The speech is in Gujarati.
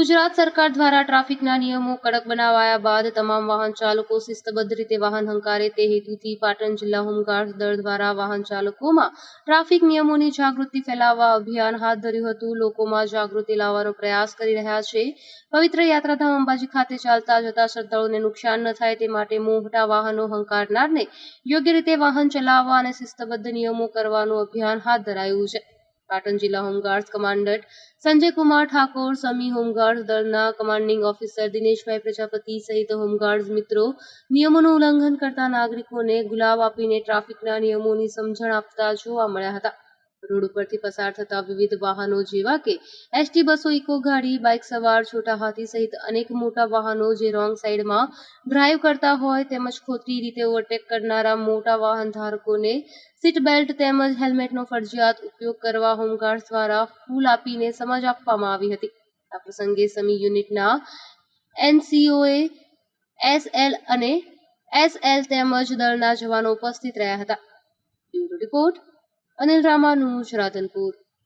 ગુજરાત સરકાર દ્વારા ટ્રાફિકના નિયમો કડક બનાવાયા બાદ તમામ વાહન ચાલકો શિસ્તબદ્ધ રીતે વાહન હંકારે તે હેતુથી પાટણ જિલ્લા હોમગાર્ડ દળ દ્વારા વાહન ચાલકોમાં ટ્રાફિક નિયમોની જાગૃતિ ફેલાવવા અભિયાન હાથ ધર્યું હતું. લોકોમાં જાગૃતિ લાવવાનો પ્રયાસ કરી રહ્યા છે. પવિત્ર યાત્રાધામ અંબાજી ખાતે ચાલતા જતા શ્રદ્ધાળુઓને નુકસાન ન થાય તે માટે મોટા વાહનો હંકારનારને યોગ્ય રીતે વાહન ચલાવવા અને શિસ્તબદ્ધ નિયમો કરવાનું અભિયાન હાથ ધરાયું છે. પાટણ જિલ્લા homeguards commandant Sanjay Kumar Thakor, Sami homeguards દળના કમાન્ડિંગ ઓફિસર દિનેશભાઈ પ્રજાપતિ સહિત હોમગાર્ડ્સ મિત્રો નિયમોનું ઉલ્લંઘન કરતા નાગરિકોને ગુલાબ આપીને ટ્રાફિકના નિયમોની સમજણ આપતા જોવા મળ્યા હતા. રોડ ઉપરથી પસાર થતા વિવિધ વાહનો જેવા કે એસટી બસો, ઇકો ગાડી, બાઇક સવાર, છોટા હાથી સહિત અનેક મોટા વાહનો જે રોંગ સાઈડમાં ડ્રાઈવ કરતા હોય તેમજ ખોટી રીતે ઓવરટેક કરનારા મોટા વાહન ધારકોને સીટ બેલ્ટ તેમજ હેલ્મેટનો ફરજિયાત ઉપયોગ કરવા હોમગાર્ડ દ્વારા ફૂલ આપીને સમજ આપવામાં આવી હતી. આ પ્રસંગે સમી યુનિટના એનસીઓએ એસએલ અને એસએલ તેમજ દળના જવાનો ઉપસ્થિત રહ્યા હતા. રિપોર્ટ અનિલ રામાનુજ રાધનપુર.